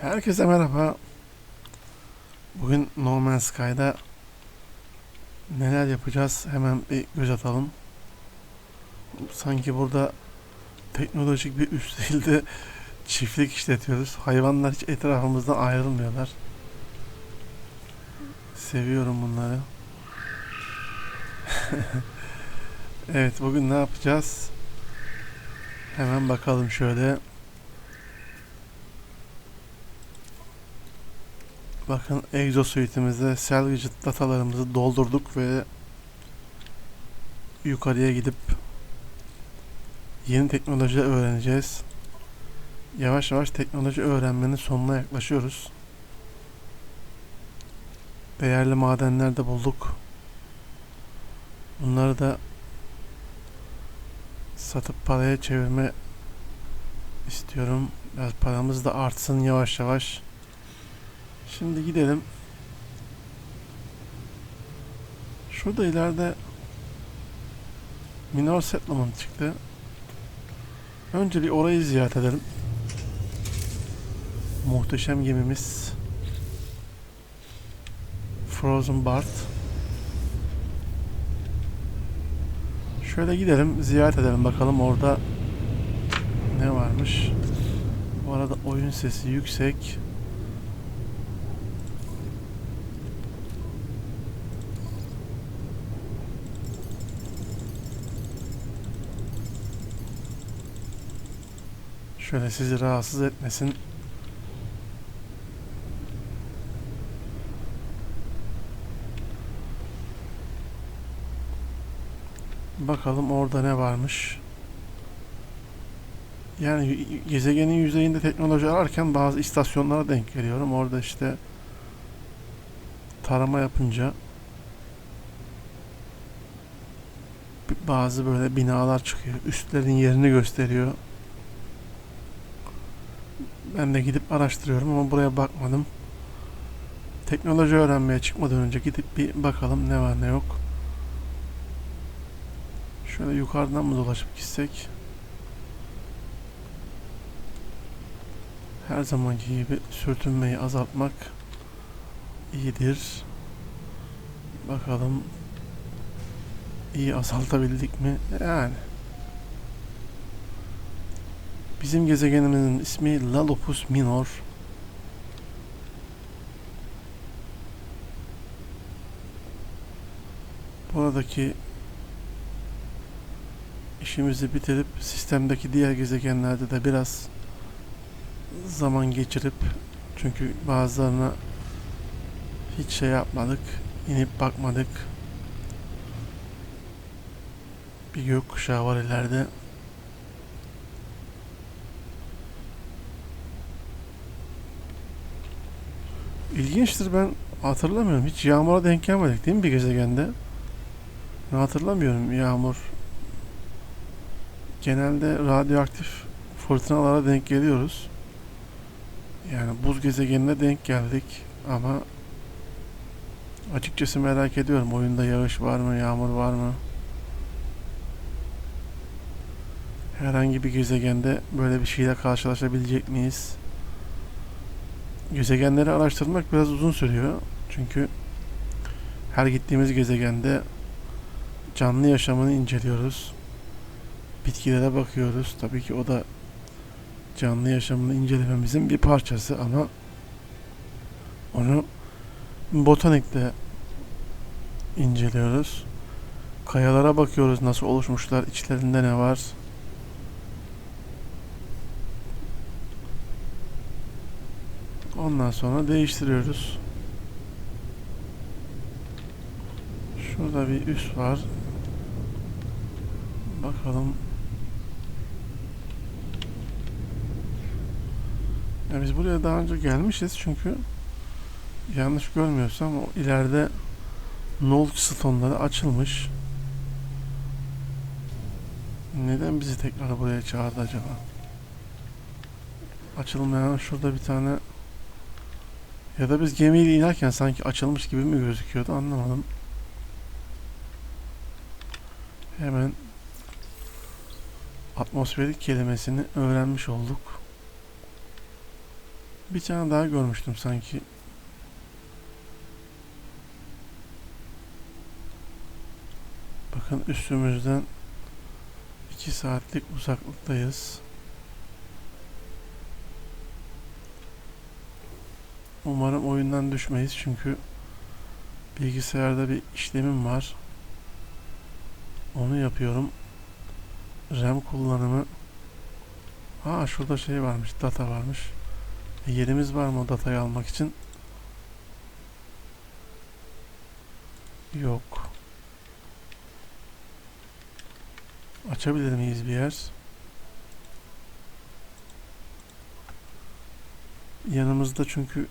Herkese merhaba. Bugün No Man's Sky'da neler yapacağız hemen bir göz atalım. Sanki burada teknolojik bir üst değilde çiftlik işletiyoruz. Hayvanlar hiç etrafımızdan ayrılmıyorlar. Seviyorum bunları. evet bugün ne yapacağız? Hemen bakalım şöyle. Bakın exosuite'imizde salvage datalarımızı doldurduk ve yukarıya gidip yeni teknoloji öğreneceğiz. Yavaş yavaş teknoloji öğrenmenin sonuna yaklaşıyoruz. Değerli madenler de bulduk. Bunları da satıp paraya çevirme istiyorum. Biraz paramız da artsın yavaş yavaş. Şimdi gidelim. Şurada ileride Minor Settlement çıktı. Önce bir orayı ziyaret edelim. Muhteşem gemimiz Frozen Bart. Şöyle gidelim, ziyaret edelim bakalım orada ne varmış. Bu arada oyun sesi yüksek. Şöyle sizi rahatsız etmesin. Bakalım orada ne varmış. Yani gezegenin yüzeyinde teknoloji ararken bazı istasyonlara denk geliyorum. Orada işte tarama yapınca bazı böyle binalar çıkıyor. Üstlerin yerini gösteriyor. Ben de gidip araştırıyorum ama buraya bakmadım. Teknoloji öğrenmeye çıkmadan önce gidip bir bakalım ne var ne yok. Şöyle yukarıdan mı dolaşıp gitsek? Her zamanki gibi sürtünmeyi azaltmak iyidir. Bakalım iyi azaltabildik mi? Yani. Bizim gezegenimizin ismi Lalopus Minor. Buradaki işimizi bitirip sistemdeki diğer gezegenlerde de biraz zaman geçirip çünkü bazılarına hiç şey yapmadık, inip bakmadık. Bir gökkuşağı var ileride. İlginçtir ben hatırlamıyorum. Hiç yağmura denk gelmedik değil mi bir gezegende? Ben hatırlamıyorum yağmur. Genelde radyoaktif fırtınalara denk geliyoruz. Yani buz gezegenine denk geldik ama açıkçası merak ediyorum oyunda yağış var mı, yağmur var mı? Herhangi bir gezegende böyle bir şeyle karşılaşabilecek miyiz? Gezegenleri araştırmak biraz uzun sürüyor. Çünkü her gittiğimiz gezegende canlı yaşamını inceliyoruz. Bitkilere bakıyoruz. Tabii ki o da canlı yaşamını incelememizin bir parçası ama onu botanikte inceliyoruz. Kayalara bakıyoruz nasıl oluşmuşlar, içlerinde ne var. Ondan sonra değiştiriyoruz. Şurada bir üs var. Bakalım. Ya biz buraya daha önce gelmişiz çünkü yanlış görmüyorsam o ileride knowledge stone'ları açılmış. Neden bizi tekrar buraya çağırdı acaba? Açılmayan şurada bir tane ya da biz gemiyle inerken sanki açılmış gibi mi gözüküyordu anlamadım. Hemen atmosferik kelimesini öğrenmiş olduk. Bir tane daha görmüştüm sanki. Bakın üstümüzden 2 saatlik uzaklıktayız. Umarım oyundan düşmeyiz çünkü bilgisayarda bir işlemim var. Onu yapıyorum. RAM kullanımı. Aa şurada şey varmış, data varmış. E, yerimiz var mı o datayı almak için? Yok. Açabilir miyiz bir yer? Yanımızda çünkü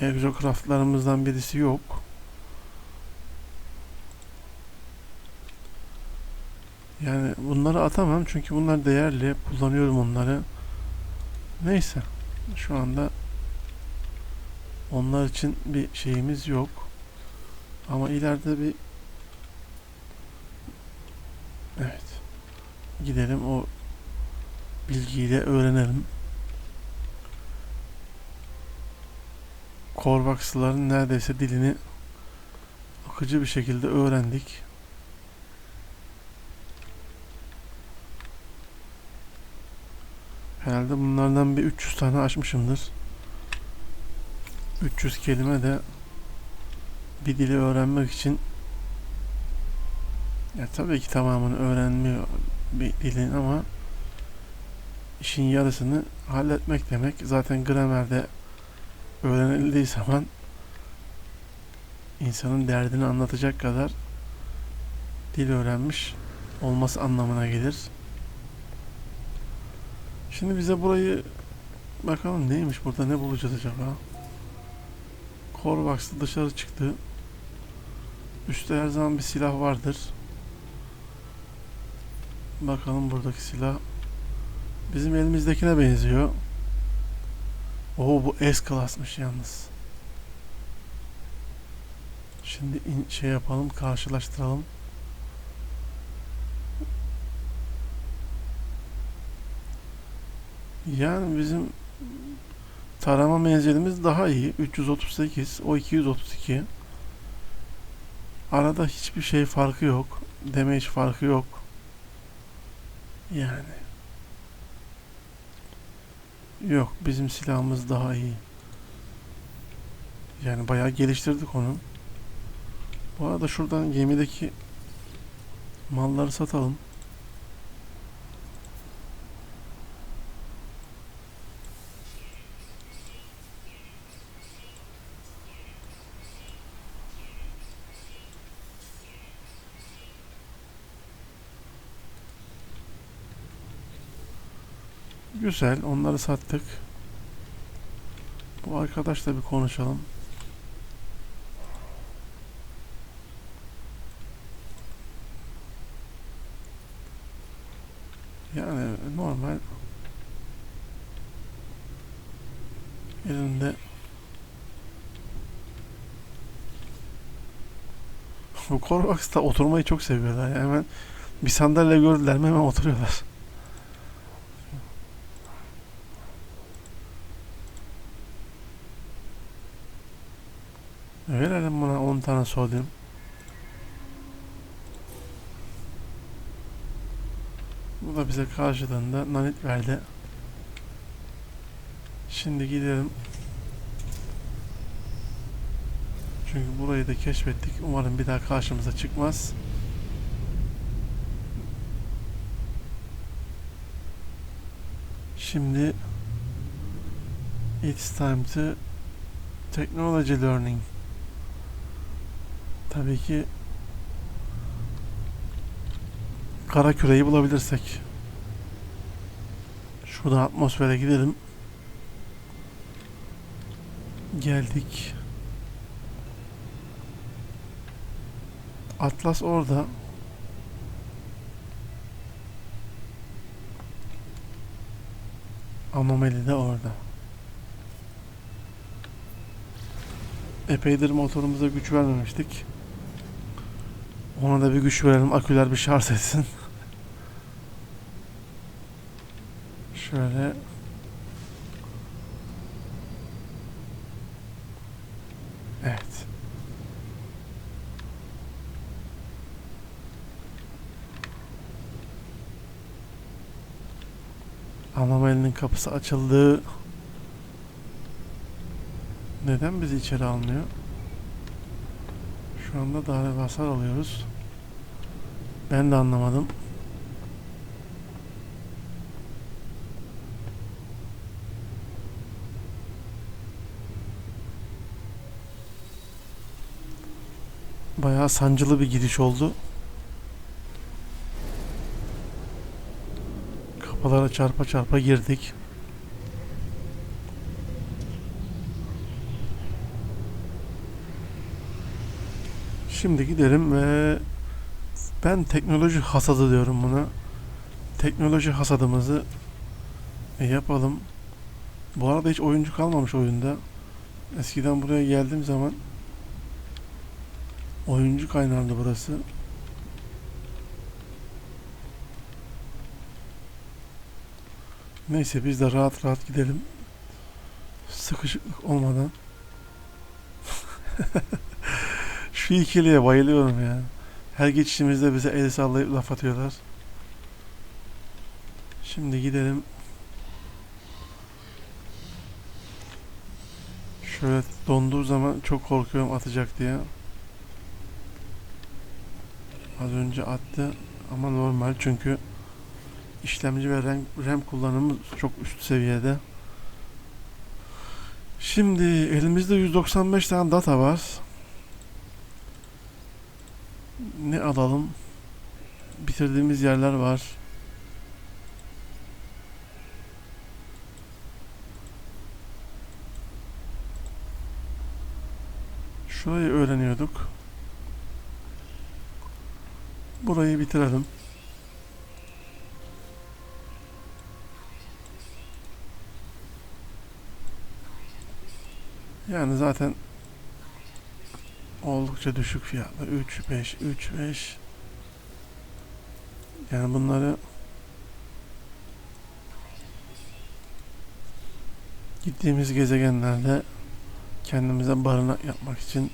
egzokraftlarımızdan birisi yok. Yani bunları atamam çünkü bunlar değerli. Kullanıyorum onları. Neyse. Şu anda onlar için bir şeyimiz yok. Ama ileride bir Evet. Gidelim o bilgiyi de öğrenelim. Korvaksıların neredeyse dilini akıcı bir şekilde öğrendik. Herhalde bunlardan bir 300 tane açmışımdır. 300 kelime de bir dili öğrenmek için ya tabii ki tamamını öğrenmiyor bir dilin ama işin yarısını halletmek demek. Zaten gramerde öğrenildiği zaman insanın derdini anlatacak kadar dil öğrenmiş olması anlamına gelir. Şimdi bize burayı bakalım neymiş burada ne bulacağız acaba? Corvax'ta dışarı çıktı. Üstte her zaman bir silah vardır. Bakalım buradaki silah. Bizim elimizdekine benziyor. Oo bu S klasmış yalnız. Şimdi in, şey yapalım karşılaştıralım. Yani bizim tarama menzilimiz daha iyi. 338, o 232. Arada hiçbir şey farkı yok. Damage farkı yok. Yani. Yok bizim silahımız daha iyi. Yani bayağı geliştirdik onu. Bu arada şuradan gemideki malları satalım. Güzel, onları sattık. Bu arkadaşla bir konuşalım. Yani normal elinde bu Corvax'ta oturmayı çok seviyorlar. Yani hemen bir sandalye gördüler mi hemen oturuyorlar. Verelim buna 10 tane sodyum. Bu da bize karşılığında nanit verdi. Şimdi gidelim. Çünkü burayı da keşfettik. Umarım bir daha karşımıza çıkmaz. Şimdi It's time to technology learning. Tabii ki kara küreyi bulabilirsek. Şurada atmosfere gidelim. Geldik. Atlas orada. Anomali de orada. Epeydir motorumuza güç vermemiştik. Ona da bir güç verelim. Aküler bir şarj etsin. Şöyle. Evet. Anamayelinin kapısı açıldı. Neden bizi içeri almıyor? Şu anda darbe hasar alıyoruz. Ben de anlamadım. Bayağı sancılı bir giriş oldu. Kapılara çarpa çarpa girdik. Şimdi gidelim ve ben teknoloji hasadı diyorum buna. Teknoloji hasadımızı yapalım. Bu arada hiç oyuncu kalmamış oyunda. Eskiden buraya geldiğim zaman oyuncu kaynardı burası. Neyse biz de rahat rahat gidelim. Sıkışıklık olmadan. Şu ikiliye bayılıyorum ya. Her geçişimizde bize el sallayıp laf atıyorlar. Şimdi gidelim. Şöyle donduğu zaman çok korkuyorum atacak diye. Az önce attı ama normal çünkü işlemci ve RAM, RAM kullanımı çok üst seviyede. Şimdi elimizde 195 tane data var. Ne alalım? Bitirdiğimiz yerler var. Şurayı öğreniyorduk. Burayı bitirelim. Yani zaten oldukça düşük fiyatlı. 3, 5, 3, 5. Yani bunları gittiğimiz gezegenlerde kendimize barınak yapmak için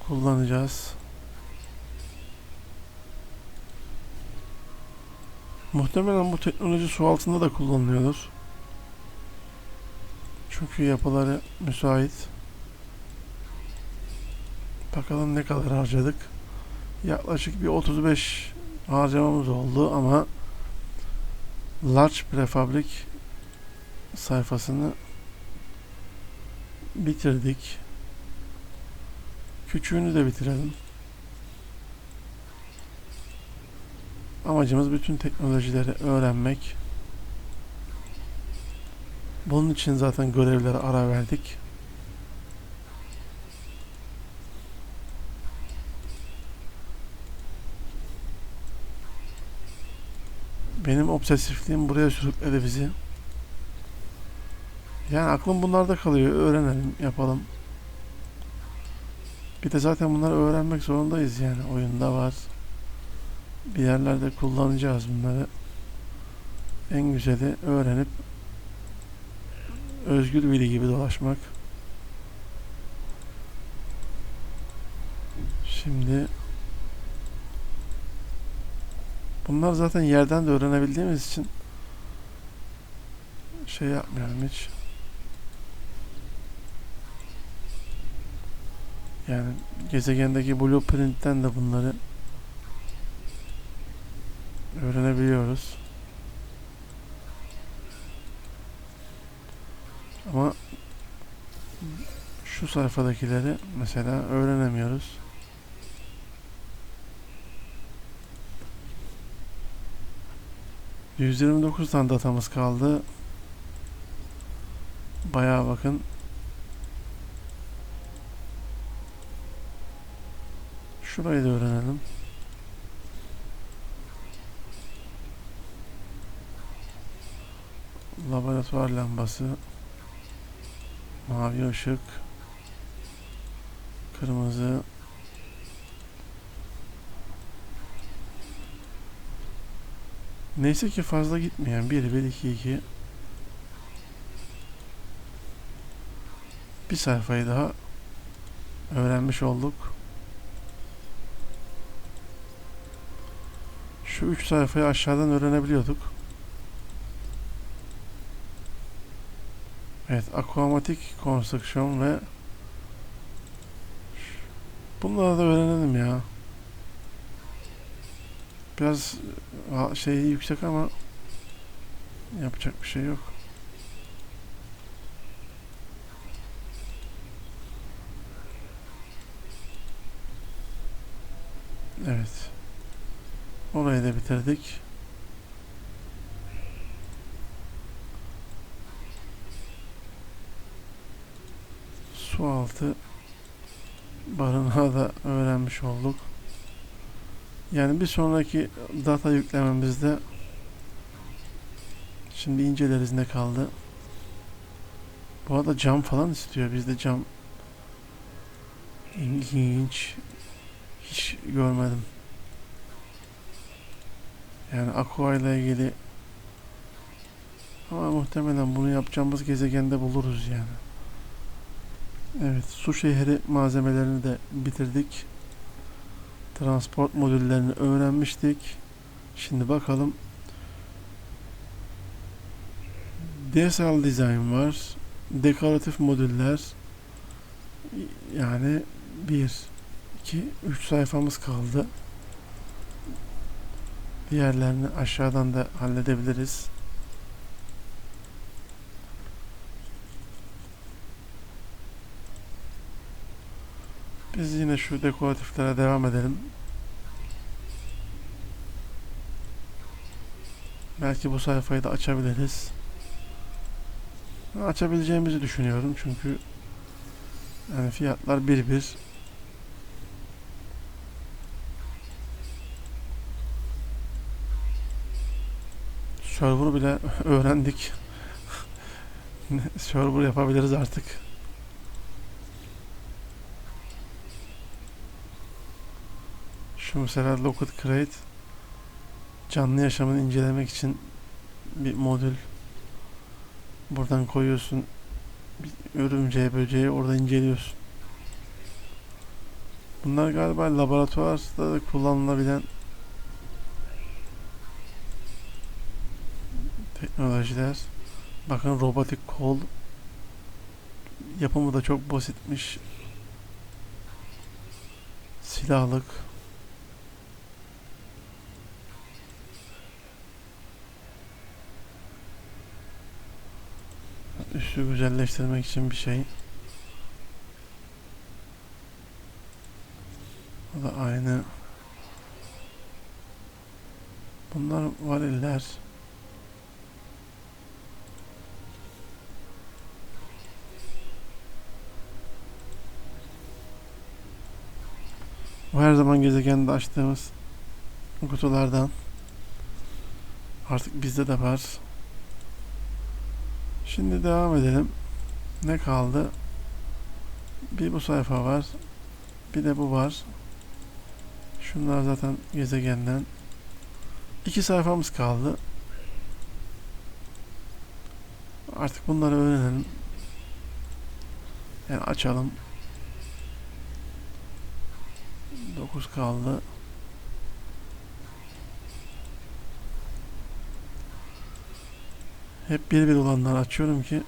kullanacağız. Muhtemelen bu teknoloji su altında da kullanılıyordur. Çünkü yapıları müsait. Bakalım ne kadar harcadık. Yaklaşık bir 35 harcamamız oldu ama Large Prefabrik sayfasını bitirdik. Küçüğünü de bitirelim. Amacımız bütün teknolojileri öğrenmek. Bunun için zaten görevlere ara verdik. Benim obsesifliğim buraya sürükledi bizi. Yani aklım bunlarda kalıyor. Öğrenelim, yapalım. Bir de zaten bunları öğrenmek zorundayız yani. Oyunda var. Bir yerlerde kullanacağız bunları. En güzeli öğrenip özgür biri gibi dolaşmak. Şimdi bunlar zaten yerden de öğrenebildiğimiz için şey yapmıyorum hiç. Yani gezegendeki blueprint'ten de bunları öğrenebiliyoruz. Ama şu sayfadakileri mesela öğrenemiyoruz. %29 tane datamız kaldı. Bayağı bakın. Şurayı da öğrenelim. Laboratuvar lambası. Mavi ışık. Kırmızı. Neyse ki fazla gitmeyen 1 1 2 2 bir sayfayı daha öğrenmiş olduk. Şu üç sayfayı aşağıdan öğrenebiliyorduk. Evet, aquamatic construction ve bunları da öğrenelim ya. Biraz şeyi yüksek ama yapacak bir şey yok. Evet. Orayı da bitirdik. Su altı barınağı da öğrenmiş olduk. Yani bir sonraki data yüklememizde şimdi inceleriz ne kaldı. Bu arada cam falan istiyor. Bizde cam ilginç. Hiç görmedim. Yani Aqua ile ilgili ama muhtemelen bunu yapacağımız gezegende buluruz yani. Evet, su şehri malzemelerini de bitirdik. Transport modüllerini öğrenmiştik. Şimdi bakalım. DSL design var. Dekoratif modüller. Yani 1 2 3 sayfamız kaldı. Diğerlerini aşağıdan da halledebiliriz. Biz yine şu dekoratiflere devam edelim. Belki bu sayfayı da açabiliriz. Açabileceğimizi düşünüyorum çünkü yani fiyatlar bir bir. Server bile öğrendik. Server yapabiliriz artık. Şu mesela Locked Crate canlı yaşamını incelemek için bir modül buradan koyuyorsun bir örümceği böceği orada inceliyorsun. Bunlar galiba laboratuvarda da kullanılabilen teknolojiler. Bakın robotik kol yapımı da çok basitmiş. Silahlık. Üstü güzelleştirmek için bir şey. O da aynı. Bunlar variller. Bu her zaman gezegende açtığımız kutulardan. Artık bizde de var. Şimdi devam edelim. Ne kaldı? Bir bu sayfa var. Bir de bu var. Şunlar zaten gezegenden. İki sayfamız kaldı. Artık bunları öğrenelim. Yani açalım. 9 kaldı. Hep bir bir olanları açıyorum ki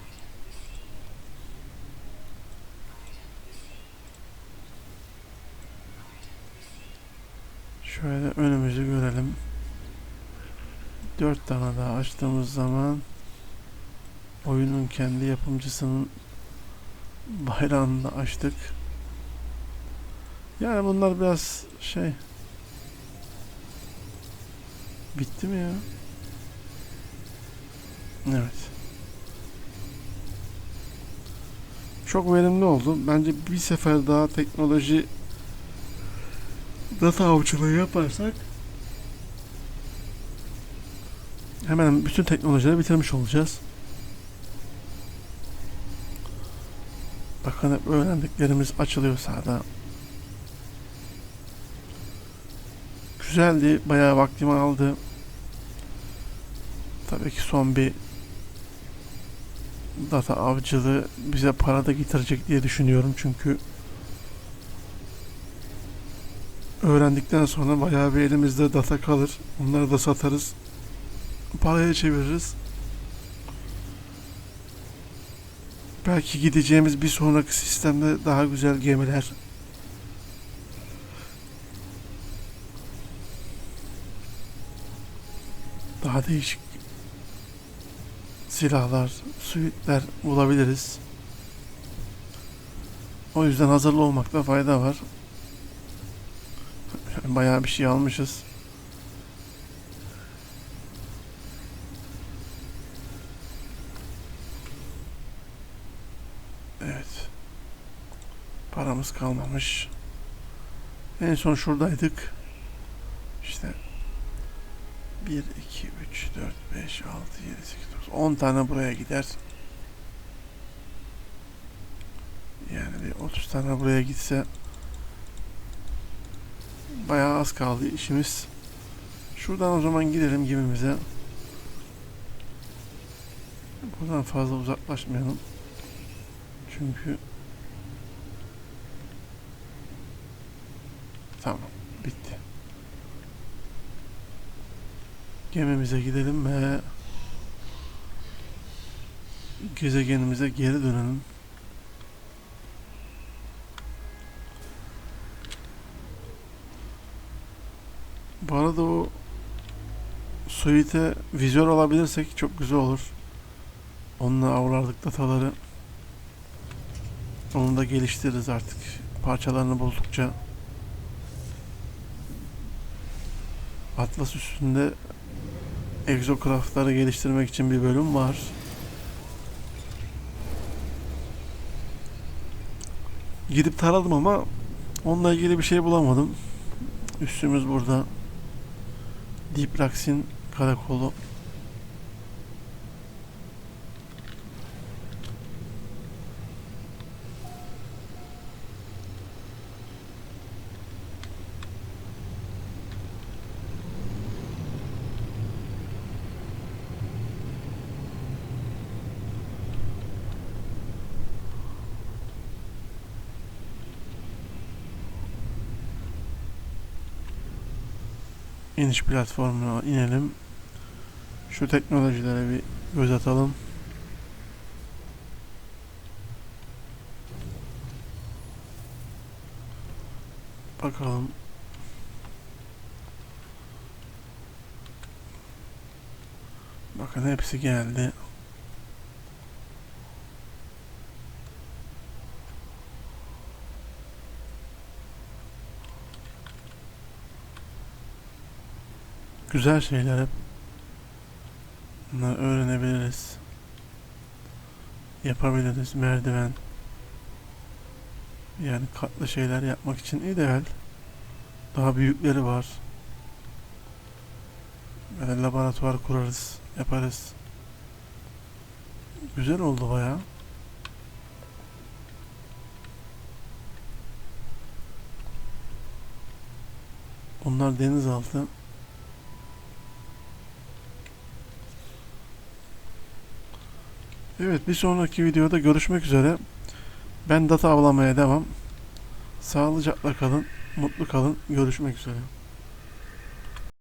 şöyle önümüzü görelim. 4 tane daha açtığımız zaman oyunun kendi yapımcısının bayrağını da açtık. Yani bunlar biraz şey bitti mi ya? Evet. Çok verimli oldu. Bence bir sefer daha teknoloji data avcılığı yaparsak hemen bütün teknolojileri bitirmiş olacağız. Bakın hep öğrendiklerimiz açılıyor sağda. Güzeldi. Bayağı vaktimi aldı. Tabii ki son bir data avcılığı bize para da getirecek diye düşünüyorum çünkü öğrendikten sonra bayağı bir elimizde data kalır. Onları da satarız. Paraya çeviririz. Belki gideceğimiz bir sonraki sistemde daha güzel gemiler daha değişik silahlar, suitler bulabiliriz. O yüzden hazırlı olmakta fayda var. Bayağı bir şey almışız. Evet. Paramız kalmamış. En son şuradaydık. İşte 1, 2, 3, 4, 5, 6, 7, 8, 9, 10 tane buraya gider. Yani bir 30 tane buraya gitse bayağı az kaldı işimiz. Şuradan o zaman gidelim gemimize. Buradan fazla uzaklaşmayalım. Çünkü Tamam, bitti. Gemimize gidelim ve gezegenimize geri dönelim. Bu arada o suite vizör alabilirsek çok güzel olur. Onunla avlardık dataları. Onu da geliştiririz artık. Parçalarını buldukça. Atlas üstünde egzocraftları geliştirmek için bir bölüm var. Gidip taradım ama onunla ilgili bir şey bulamadım. Üstümüz burada. Deep karakolu. İniş platformuna inelim. Şu teknolojilere bir göz atalım. Bakalım. Bakın hepsi geldi. Güzel şeyler hep. Bunları öğrenebiliriz. Yapabiliriz. Merdiven. Yani katlı şeyler yapmak için ideal. Daha büyükleri var. Böyle laboratuvar kurarız. Yaparız. Güzel oldu bayağı. Bunlar denizaltı. Evet bir sonraki videoda görüşmek üzere. Ben data avlamaya devam. Sağlıcakla kalın, mutlu kalın. Görüşmek üzere.